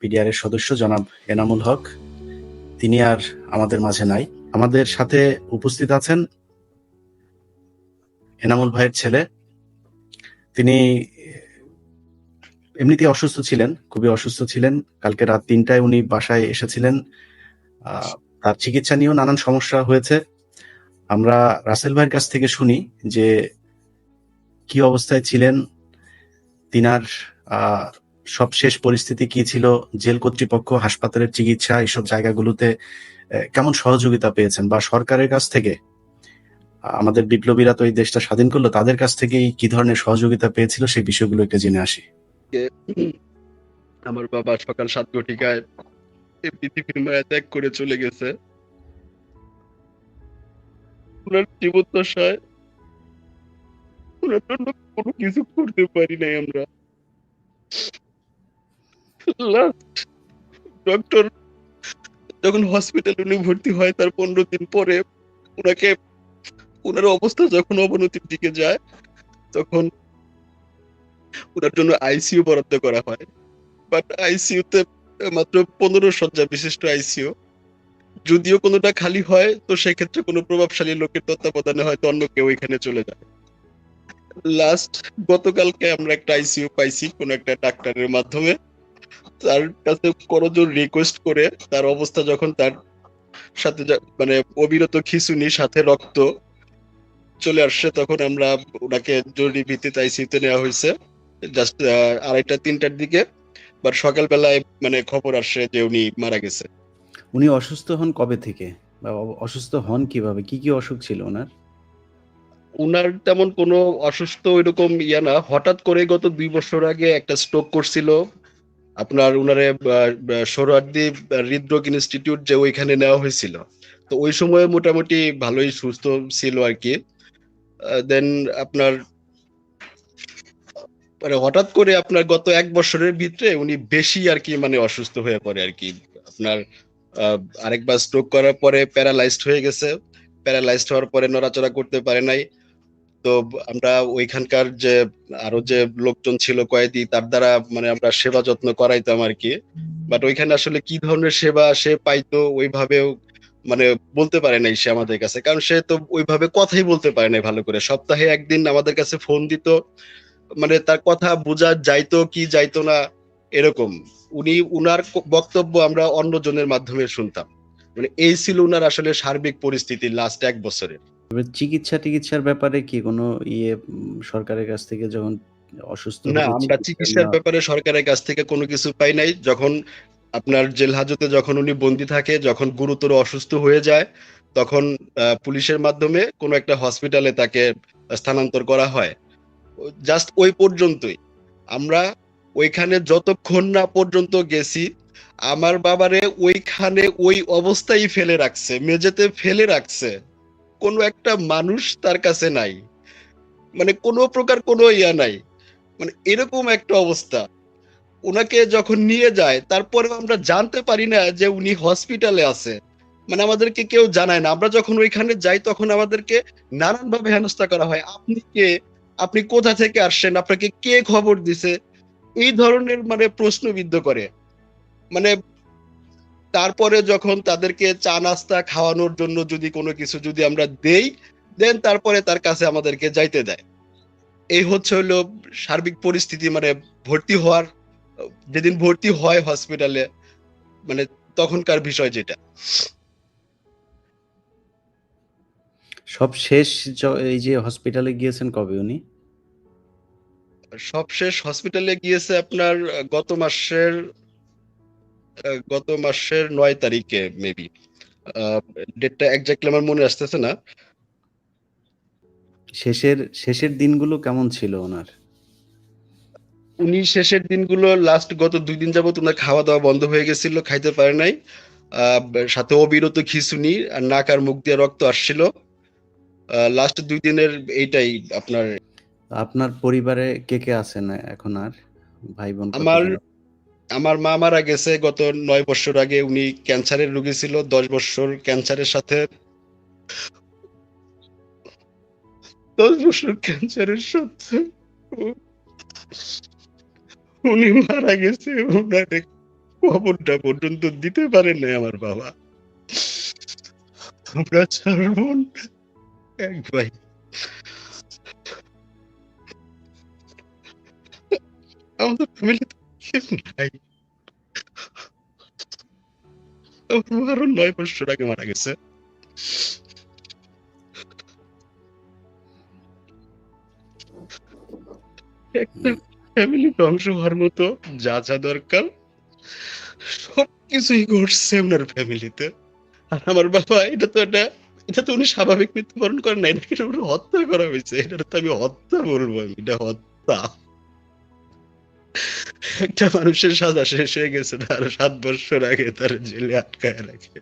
PDR এর সদস্য জনাব এনামুল হক। তিনি আর আমাদের মাঝে নাই। আমাদের সাথে উপস্থিত আছেন এনামুল ভাইয়ের ছেলে। তিনি এমনিতে অসুস্থ ছিলেন, খুবই অসুস্থ ছিলেন। কালকে রাত তিনটায় উনি বাসায় এসেছিলেন। তার চিকিৎসা নিয়েও নানান সমস্যা হয়েছে। আমরা রাসেল ভাইয়ের কাছ থেকে শুনি যে কি অবস্থায় ছিলেন, তিনার আহ, সবশেষ পরিস্থিতি কি ছিল? জেল কর্তৃপক্ষ হাসপাতালের চিকিৎসা এইসব জায়গাগুলোতে কেমন সহযোগিতা পেয়েছেন? বা সরকারের কাছ থেকে আমাদের বিপ্লবীরা তো এই দেশটা স্বাধীন করল তাদের কাছ থেকে কি ধরনের সহযোগিতা পেয়েছিল? সেই বিষয়গুলো একটু জেনে আসি। আমার বাবা সকাল সাত ঘটিকায় পৃথিবীর মায়া ত্যাগ করে চলে গেছে। ওনার জীবদ্দশায় ওনার জন্য কোনো কিছু করতে পারি নাই আমরা। লাস্ট ডক্টর যখন হসপিটালে উনি ভর্তি হয়, তার পনেরো দিন পরে ওনাকে ওনার অবস্থা যখন অবনতির দিকে যায়, তখন ওনার জন্য আইসিইউ বরাদ্দ করা হয়। বাট আইসিইউতে মাত্র পনেরো শয্যা বিশিষ্ট আইসিইউ যদিও কোনোটা খালি হয়, তো সেক্ষেত্রে কোনো প্রভাবশালী লোকের তত্ত্বাবধানে হয়তো অন্য কেউ এখানে চলে যায়। লাস্ট গতকালকে আমরা একটা আইসিইউ পাইছি কোনো একটা ডাক্তারের মাধ্যমে। তার কাছে করজোর রিকোয়েস্ট করে তার অবস্থা যখন তার সাথে মানে অবিরত খিঁচুনি সাথে রক্ত চলে আসছে তখন আমরা ওনাকে জরুরি ভিত্তিতে আইসিইউতে নেওয়া হয়েছে। জাস্ট আড়াইটা তিনটার দিকে। বাট সকালবেলায় মানে খবর আসছে যে উনি মারা গেছে। উনি অসুস্থ হন কবে থেকে? বা অসুস্থ হন কীভাবে? কি কি অসুখ ছিল ওনার? উনার তেমন কোনো অসুস্থ এরকম ইয়া না। হঠাৎ করে গত দুই বছর আগে একটা স্ট্রোক করছিল। আপনার উনারে সোহরার্দি হৃদরোগ ইনস্টিটিউট যে ওইখানে নেওয়া হয়েছিল। তো ওই সময় মোটামুটি ভালোই সুস্থ ছিল আর কি। দেন আপনার মানে হঠাৎ করে আপনার গত এক বছরের ভিতরে উনি বেশি আর কি মানে অসুস্থ হয়ে পড়ে আর কি। আপনার আরেকবার স্ট্রোক করার পরে প্যারালাইজড হয়ে গেছে। প্যারালাইজড হওয়ার পরে নড়াচড়া করতে পারে নাই। তো আমরা ওইখানকার যে, আরও যে লোকজন ছিল কয়েদি, তার দ্বারা মানে আমরা সেবা যত্ন করাইতাম আর কি বাট ওইখানে আসলে কি ধরনের সেবা সে পাইতো ওইভাবেও মানে বলতে পারে নাই সে আমাদের কাছে। কারণ সে তো ওইভাবে কথাই বলতে পারে নাই ভালো করে। সপ্তাহে একদিন আমাদের কাছে ফোন দিত মানে তার কথা বোঝা যাইতো কি যাইতো না এরকম। উনি, উনার বক্তব্য আমরা অন্যজনের মাধ্যমে শুনতাম। মানে এই ছিল উনার আসলে সার্বিক পরিস্থিতি লাস্ট এক বছরে এবার চিকিৎসা টিকিৎসার ব্যাপারে কি কোনো ইয়ে সরকারের কাছ থেকে যখন অসুস্থ না আমরা চিকিৎসার ব্যাপারে সরকারের কাছ থেকে কোনো কিছু পাই নাই। যখন আপনার জেল হাজতে যখন উনি বন্দি থাকে যখন গুরুতর অসুস্থ হয়ে যায় তখন পুলিশের মাধ্যমে কোনো একটা হসপিটালে তাকে স্থানান্তর করা হয়। জাস্ট ওই পর্যন্তই। আমরা ওইখানে যতক্ষণ না পর্যন্ত গেছি আমার বাবারে ওইখানে ওই অবস্থায় ফেলে রাখছে মেঝেতে ফেলে রাখছে। কোনো একটা মানুষ তার কাছে নাই। মানে কোনো প্রকার কোনো ইয়া নাই। মানে এরকম একটা অবস্থা। ওনাকে যখন নিয়ে যায় তারপরে আমরা জানতে পারি না যে উনি হসপিটালে আছে। মানে আমাদেরকে কেউ জানায় না। আমরা যখন ওইখানে যাই, তখন আমাদেরকে নানান ভাবে হেনস্থা করা হয়। আপনি কে? আপনি কোথা থেকে আসছেন? আপনাকে কে খবর দিছে? এই ধরনের মানে প্রশ্নবিদ্ধ করে। মানে তারপরে যখন তাদেরকে চা নাস্তা খাওয়ানোর জন্য যদি কোনো কিছু যদি আমরা দেই দেন তারপরে তার কাছে আমাদেরকে যাইতে দেয়। এই হচ্ছে হলো সার্বিক পরিস্থিতি মানে ভর্তি হওয়ার যেদিন ভর্তি হয় হসপিটালে মানে তখনকার বিষয় যেটা। সব শেষ এই যে হসপিটালে গিয়েছেন কবে উনি? সবশেষ হসপিটালে গিয়েছে আপনার গত মাসের গত মাসের নয় তারিখে মেবি ডেটটা একজাক্টলি আমার মনে আসতেছে না। শেষের শেষের দিনগুলো কেমন ছিল ওনার? উনি শেষের দিনগুলো লাস্ট গত দুই দিন যাবত ওনার খাওয়া দাওয়া বন্ধ হয়ে গেছিল খাইতে পারে নাই। আহ, সাথে অবিরত খিঁচুনি আর নাক আর মুখ দিয়ে রক্ত আসছিল। লাস্ট দুই দিনের এইটাই আপনার। আপনার পরিবারে কে কে আছেন এখন আর? ভাই বোন আমার আমার মা মারা গেছে গত নয় বছর আগে, উনি ক্যান্সারের রোগী ছিল, দশ বছর ক্যান্সারের সাথে দশ বছর ক্যান্সারের সাথে উনি মারা গেছে উনারে খবরটা পর্যন্ত দিতে পারেন নাই আমার বাবা। আমরা চার বোন এক ভাই। আমাদের ফ্যামিলিতে আরও নয় মারা গেছে ফ্যামিলি ধ্বংস হওয়ার মতো যা যা দরকার সবকিছুই ঘটছে ওনার ফ্যামিলিতে আর আমার বাবা এটা তো একটা এটা তো উনি স্বাভাবিক মৃত্যুবরণ করেন না এটাকে হত্যা করা হয়েছে এটা তো আমি হত্যা বলব এটা হত্যা একটা মানুষের সাজা শেষ হয়ে গেছে, তার সাত বছর আগে তার জেলে আটকায় রাখে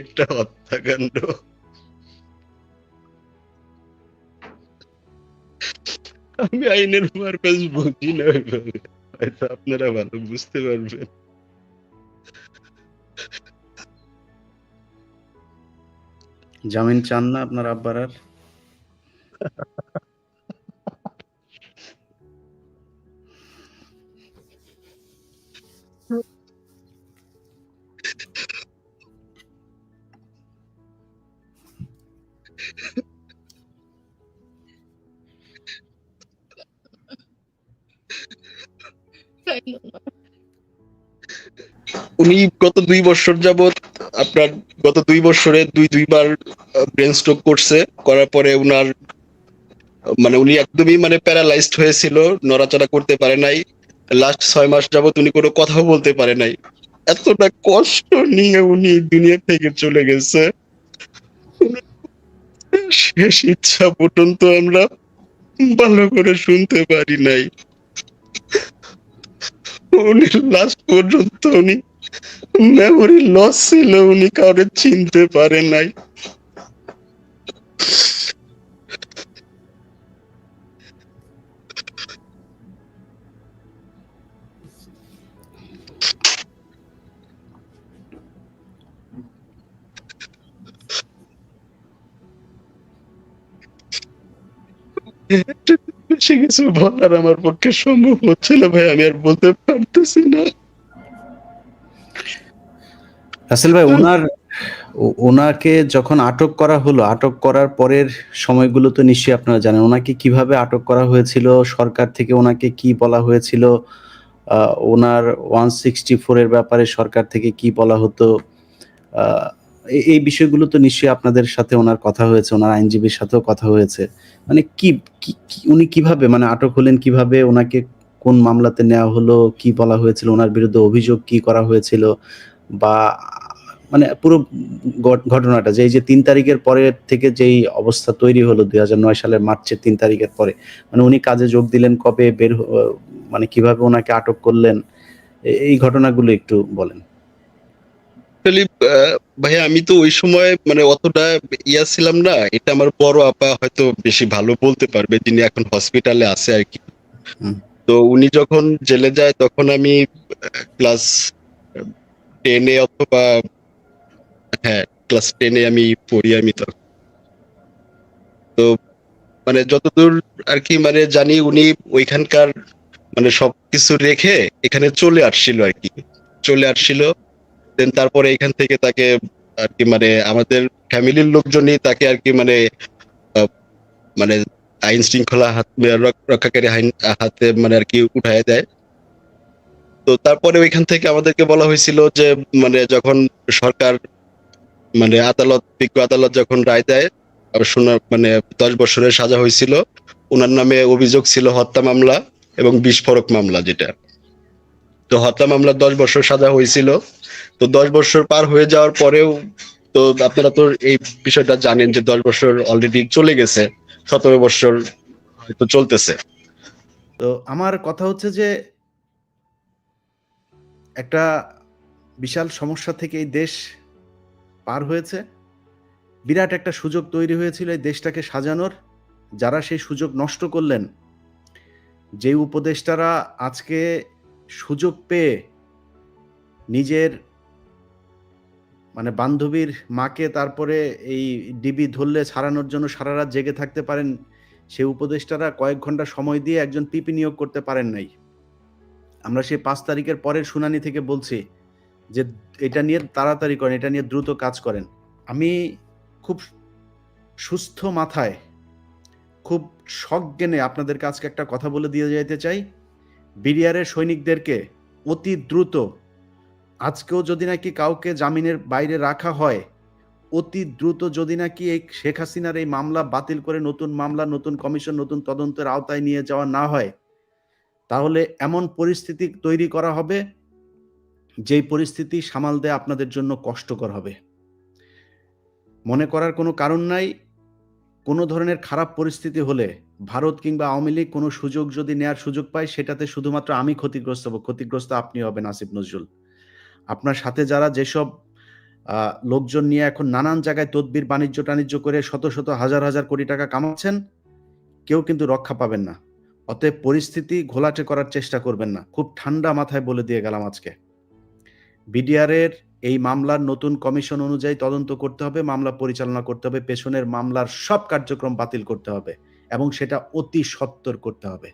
একটা হত্যাকাণ্ড। আমি আইনের পারপাস বুঝি না ওইভাবে। হয়তো আপনারা ভালো বুঝতে পারবেন। জামিন চান না আপনার আব্বার আর? উনি গত দুই বছর যাবত আপনার গত দুই বছরে দুই, দুইবার ব্রেন স্ট্রোক করছে। করার পরে উনার মানে উনি একদমই মানে প্যারালাইজড হয়েছিল, নড়াচড়া করতে পারে নাই। লাস্ট ছয় মাস যাবত উনি কোনো কথাও বলতে পারে নাই। এতটা কষ্ট নিয়ে উনি দুনিয়া থেকে চলে গেছে। শেষ ইচ্ছা পর্যন্ত আমরা ভালো করে শুনতে পারি নাই। উনি লাস্ট পর্যন্ত উনি মেমোরি লস ছিল উনি কাউরে চিনতে পারে নাই। বেশি কিছু বলার আমার পক্ষে সম্ভব হচ্ছে না ভাই, আমি আর বলতে পারতেছি না। রাসেল ভাই, ওনার, ওনাকে যখন আটক করা হলো, আটক করার পরের সময়গুলো তো নিশ্চয়ই আপনারা জানেন, ওনাকে কীভাবে আটক করা হয়েছিল, সরকার থেকে ওনাকে কি বলা হয়েছিল ওনার ওয়ান সিক্সটি ফোর এর ব্যাপারে সরকার থেকে কি বলা হতো এই- বিষয়গুলো তো নিশ্চয়ই আপনাদের সাথে ওনার কথা হয়েছে, ওনার আইনজীবীর সাথেও কথা হয়েছে। মানে কি উনি কীভাবে মানে আটক হলেন কীভাবে, ওনাকে কোন মামলাতে নেওয়া হলো, কি বলা হয়েছিল, ওনার বিরুদ্ধে অভিযোগ কি করা হয়েছিল, বা মানে পুরো ঘট- ঘটনাটা, যে এই যে তিন তারিখের পরে থেকে যেই অবস্থা তৈরি হলো, দুই হাজার নয় সালের মার্চের তিন তারিখের পরে মানে উনি কাজে যোগ দিলেন কবে, বের মানে কীভাবে ওনাকে আটক করলেন এই ঘটনাগুলো একটু বলেন। আহ, ভাইয়া আমি তো ওই সময় মানে অতটা ইয়া ছিলাম না। এটা আমার বড় আপা হয়তো বেশি ভালো বলতে পারবে যিনি এখন হসপিটালে আছে আর কি। তো উনি যখন জেলে যায় তখন আমি ক্লাস টেনে অথবা হ্যাঁ ক্লাস টেনে আমি পড়ি আমি তখন। তো মানে যতদূর আর কি মানে জানি উনি ওইখানকার মানে সবকিছু রেখে এখানে চলে আসছিল আর কি। চলে আসছিল দেন তারপরে এখান থেকে তাকে আর কি মানে আমাদের ফ্যামিলির লোকজনই তাকে আর কি মানে মানে আইন শৃঙ্খলা হাত রক্ষাকারী আইন হাতে মানে আর কি উঠায় দেয়। তো তারপরে ওইখান থেকে আমাদেরকে বলা হয়েছিল যে মানে যখন সরকার মানে আদালত, বিজ্ঞ আদালত যখন রায় দেয় শোনা মানে দশ বছরের সাজা হয়েছিল, ওনার নামে অভিযোগ ছিল হত্যা মামলা এবং বিস্ফোরক মামলা যেটা। তো হত্যা মামলা দশ বছর সাজা হয়েছিল। তো দশ বছর পার হয়ে যাওয়ার পরেও তো আপনারা তো এই বিষয়টা জানেন যে দশ বছর অলরেডি চলে গেছে, সতেরো বছর হয়তো চলতেছে। তো আমার কথা হচ্ছে যে একটা বিশাল সমস্যা থেকে এই দেশ পার হয়েছে। বিরাট একটা সুযোগ তৈরি হয়েছিল এই দেশটাকে সাজানোর। যারা সেই সুযোগ নষ্ট করলেন যে উপদেষ্টারা আজকে সুযোগ পেয়ে নিজের মানে বান্ধবীর মাকে তারপরে এই ডিবি ধরলে ছাড়ানোর জন্য সারা রাত জেগে থাকতে পারেন সেই উপদেষ্টারা কয়েক ঘণ্টা সময় দিয়ে একজন পিপি নিয়োগ করতে পারেন নাই। আমরা সেই পাঁচ তারিখের পরের শুনানি থেকে বলছি যে এটা নিয়ে তাড়াতাড়ি করেন, এটা নিয়ে দ্রুত কাজ করেন। আমি খুব সুস্থ মাথায়, খুব সজ্ঞানে আপনাদেরকে আজকে একটা কথা বলে দিয়ে যাইতে চাই। বিডিআরের সৈনিকদেরকে অতি দ্রুত, আজকেও যদি নাকি কাউকে জামিনের বাইরে রাখা হয়, অতি দ্রুত যদি নাকি এই শেখ হাসিনার এই মামলা বাতিল করে নতুন মামলা, নতুন কমিশন, নতুন তদন্তের আওতায় নিয়ে যাওয়া না হয়, তাহলে এমন পরিস্থিতি তৈরি করা হবে, যেই পরিস্থিতি সামাল দেয়া আপনাদের জন্য কষ্টকর হবে। মনে করার কোনো কারণ নাই, কোনো ধরনের খারাপ পরিস্থিতি হলে ভারত কিংবা আওয়ামী লীগ কোনো সুযোগ যদি নেয়ার সুযোগ পায়, সেটাতে শুধুমাত্র আমি ক্ষতিগ্রস্ত হব। ক্ষতিগ্রস্ত আপনি হবেন আসিফ নজরুল। আপনার সাথে যারা যেসব লোকজন নিয়ে এখন নানান জায়গায় তদবির, বাণিজ্য, টাণিজ্য করে শত শত, হাজার হাজার কোটি টাকা কামাচ্ছেন, কেউ কিন্তু রক্ষা পাবেন না। অতএব পরিস্থিতি ঘোলাটে করার চেষ্টা করবেন না। খুব ঠান্ডা মাথায় বলে দিয়ে গেলাম আজকে। বিডিআর এর এই মামলার নতুন কমিশন অনুযায়ী তদন্ত করতে হবে, মামলা পরিচালনা করতে হবে, পেছনের মামলার সব কার্যক্রম বাতিল করতে হবে। এবং সেটা অতি সত্বর করতে হবে।